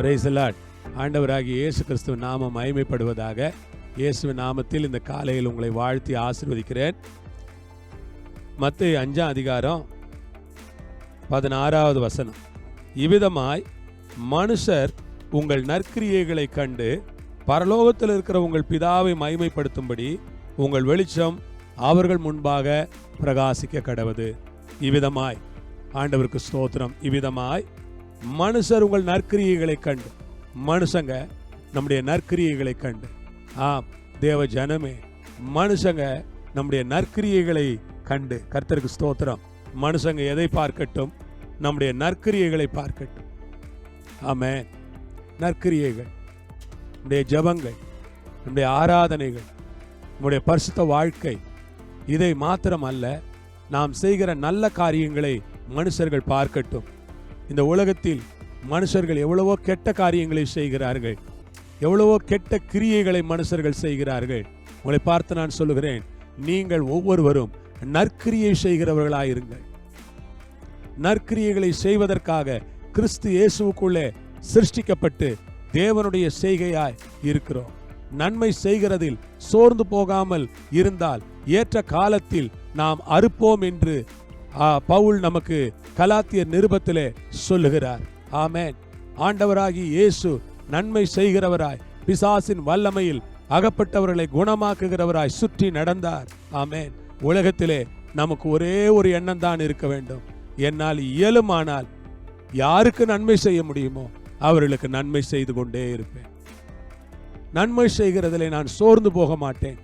பிரைசலாட் ஆண்டவராகிய இயேசு கிறிஸ்துவ நாமம் மகிமைப்படுவதாக இயேசுவின் நாமத்தில் இந்த காலையில் உங்களை வாழ்த்தி ஆசீர்வதிக்கிறேன். மத்திய அஞ்சாம் அதிகாரம் பதினாறாவது வசனம். இவ்விதமாய் மனுஷர் உங்கள் நற்கிரியைகளை கண்டு பரலோகத்தில் இருக்கிற உங்கள் பிதாவை மகிமைப்படுத்தும்படி உங்கள் வெளிச்சம் அவர்கள் முன்பாக பிரகாசிக்க கடவுது இவ்விதமாய் ஆண்டவருக்கு ஸ்தோத்திரம். இவ்விதமாய் மனுஷர் உங்கள் நற்கிரியைகளை கண்டு. மனுஷங்க நம்முடைய நற்கிரியைகளை கண்டு. ஆம் தேவ ஜனமே மனுஷங்க நம்முடைய நற்கிரியைகளை கண்டு. கர்த்தருக்கு ஸ்தோத்திரம். மனுஷங்க எதை பார்க்கட்டும் நம்முடைய நற்கிரியைகளை பார்க்கட்டும். ஆமே நற்கிரியைகள் நம்முடைய ஜபங்கள் நம்முடைய ஆராதனைகள் நம்முடைய பரிசுத்த வாழ்க்கை இதை மாத்திரம் அல்ல நாம் செய்கிற நல்ல காரியங்களை மனுஷர்கள் பார்க்கட்டும். இந்த உலகத்தில் மனுஷர்கள் எவ்வளவோ கெட்ட காரியங்களை செய்கிறார்கள். எவ்வளவோ கெட்ட கிரியைகளை மனுஷர்கள் செய்கிறார்கள். உங்களை பார்த்து நான் சொல்லுகிறேன் நீங்கள் ஒவ்வொருவரும் நற்கிரியை செய்கிறவர்களாயிருங்கள் நற்கிரியைகளை செய்வதற்காக கிறிஸ்து இயேசுவுக்குள்ளே சிருஷ்டிக்கப்பட்டு தேவனுடைய செய்கையாய் இருக்கிறோம். நன்மை செய்கிறதில் சோர்ந்து போகாமல் இருந்தால் ஏற்ற காலத்தில் நாம் அறுப்போம் என்று பவுல் நமக்கு கலாத்திய நிருபத்திலே சொல்லுகிறார். ஆமேன். ஆண்டவராகி இயேசு நன்மை செய்கிறவராய் பிசாசின் வல்லமையில் அகப்பட்டவர்களை குணமாக்குகிறவராய் சுற்றி நடந்தார். ஆமேன். உலகத்திலே நமக்கு ஒரே ஒரு எண்ணம் தான் இருக்க வேண்டும். என்னால் இயலுமானால் யாருக்கு நன்மை செய்ய முடியுமோ அவர்களுக்கு நன்மை செய்து கொண்டே இருப்பேன். நன்மை செய்கிறதிலே நான் சோர்ந்து போக மாட்டேன்.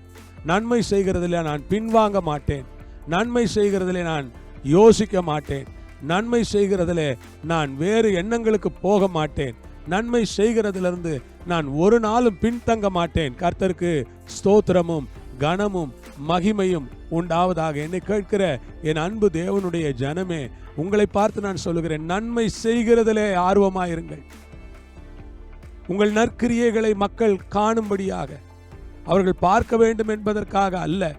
நன்மை செய்கிறதிலே நான் பின்வாங்க மாட்டேன். நன்மை செய்கிறதிலே நான் யோசிக்க மாட்டேன். நன்மை செய்கிறதிலே நான் வேறு எண்ணங்களுக்கு போக மாட்டேன். நன்மை செய்கிறதிலிருந்து நான் ஒரு நாளும் பின்தங்க மாட்டேன். கர்த்தருக்கு ஸ்தோத்திரமும் கனமும் மகிமையும் உண்டாவதாக. என்னை கேட்கிற என் அன்பு தேவனுடைய ஜனமே உங்களை பார்த்து நான் சொல்லுகிறேன் நன்மை செய்கிறதிலே ஆர்வமாயிருங்கள். உங்கள் நற்கிரியைகளை மக்கள் காணும்படியாக. அவர்கள் பார்க்க வேண்டும் என்பதற்காக அல்ல.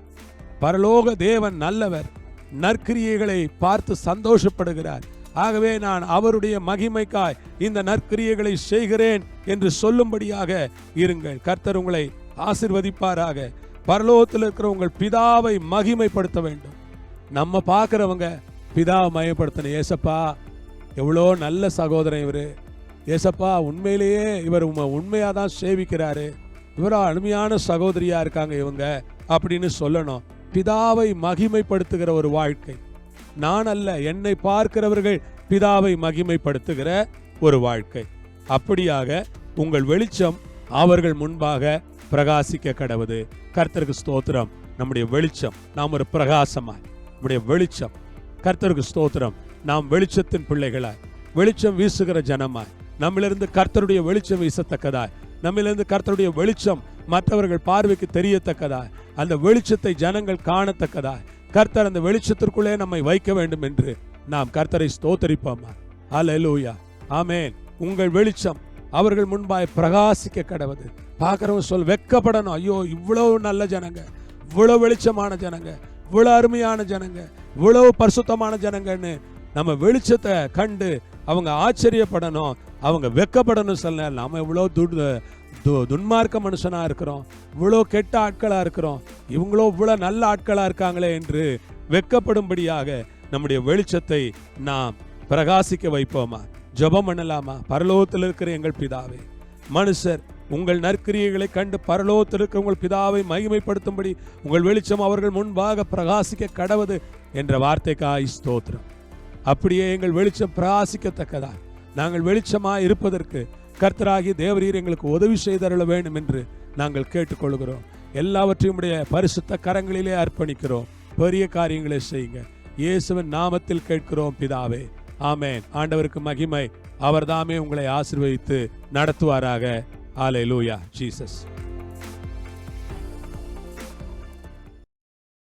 பரலோக தேவன் நல்லவர். நற்கிரியைகளை பார்த்து சந்தோஷப்படுகிறார். ஆகவே நான் அவருடைய மகிமைக்காய் இந்த நற்கிரியைகளை செய்கிறேன் என்று சொல்லும்படியாக இருங்கள். கர்த்தர் உங்களை ஆசிர்வதிப்பாராக. பரலோகத்தில் இருக்கிற உங்கள் பிதாவை மகிமைப்படுத்த வேண்டும். நம்ம பார்க்குறவங்க பிதாவை மயப்படுத்தணும். ஏசப்பா எவ்வளோ நல்ல சகோதரன் இவர். ஏசப்பா உண்மையிலேயே இவர் உண்மையாக தான் சேவிக்கிறாரு. இவரோ அருமையான சகோதரியா இருக்காங்க இவங்க அப்படின்னு சொல்லணும். பிதாவை மகிமைப்படுத்துகிற ஒரு வாழ்க்கை. நான் அல்ல என்னை பார்க்கிறவர்கள் பிதாவை மகிமைப்படுத்துகிற ஒரு வாழ்க்கை. அப்படியாக உங்கள் வெளிச்சம் அவர்கள் முன்பாக பிரகாசிக்க கடவுது. கர்த்தருக்கு ஸ்தோத்திரம். நம்முடைய வெளிச்சம் நாம் ஒரு பிரகாசமாய். நம்முடைய வெளிச்சம் கர்த்தருக்கு ஸ்தோத்திரம். நாம் வெளிச்சத்தின் பிள்ளைகளாய். வெளிச்சம் வீசுகிற ஜனமாய். நம்மிலிருந்து கர்த்தருடைய வெளிச்சம் வீசத்தக்கதாய். நம்மிலிருந்து கர்த்தருடைய வெளிச்சம் மற்றவர்கள் பார்வைக்கு தெரியத்தக்கதாய் அந்த வெளிச்சத்தை ஜனங்கள் காணத்தக்கதாய் கர்த்தர் அந்த வெளிச்சத்திற்குள்ளே நம்மை வைக்க வேண்டும் என்று நாம் கர்த்தரை ஸ்தோத்தரிப்போமா. அல்லேலூயா ஆமேன் உங்கள் வெளிச்சம் அவர்கள் முன்பாய் பிரகாசிக்க கடவுது. பார்க்குறவங்க சொல் வெக்கப்படணும். ஐயோ இவ்வளவு நல்ல ஜனங்க. இவ்வளவு வெளிச்சமான ஜனங்க. இவ்வளோ அருமையான ஜனங்க. இவ்வளவு பரிசுத்தமான ஜனங்கன்னு நம்ம வெளிச்சத்தை கண்டு அவங்க ஆச்சரியப்படணும். அவங்க வெக்கப்படணும். சொல்ல நேரம் நாம இவ்வளோ துடு து- துன்மார்க்க மனுஷனா இருக்கிறோம். இவ்வளோ கெட்ட ஆட்களா இருக்கிறோம். இவங்களோ இவ்வளோ நல்ல ஆட்களா இருக்காங்களே என்று வெக்கப்படும்படியாக நம்முடைய வெளிச்சத்தை நாம் பிரகாசிக்க வைப்போமா? ஜெபம் பண்ணலாமா? பரலோகத்தில் இருக்கிற எங்கள் பிதாவே மனுஷர் உங்கள் நற்கிரியைகளை கண்டு பரலோகத்தில் இருக்கிற உங்கள் பிதாவை மகிமைப்படுத்தும்படி உங்கள் வெளிச்சம் அவர்கள் முன்பாக பிரகாசிக்க கடவுது என்ற வார்த்தைக்காய் ஸ்தோத்திரம். அப்படியே எங்கள் வெளிச்சம் பிரகாசிக்கத்தக்கதா நாங்கள் வெளிச்சமாக இருப்பதற்கு கர்த்தராகி தேவரீர் எங்களுக்கு உதவி செய்தருள வேண்டும் என்று நாங்கள் கேட்டுக்கொள்கிறோம். எல்லாவற்றையும் உடைய பரிசுத்த கரங்களிலே அர்ப்பணிக்கிறோம். பெரிய காரியங்களை செய்யுங்க. இயேசுவின் நாமத்தில் கேட்கிறோம் பிதாவே. ஆமேன். ஆண்டவருக்கு மகிமை. அவர்தாமே உங்களை ஆசிர்வதித்து நடத்துவாராக. ஆலை லூயா ஜீசஸ்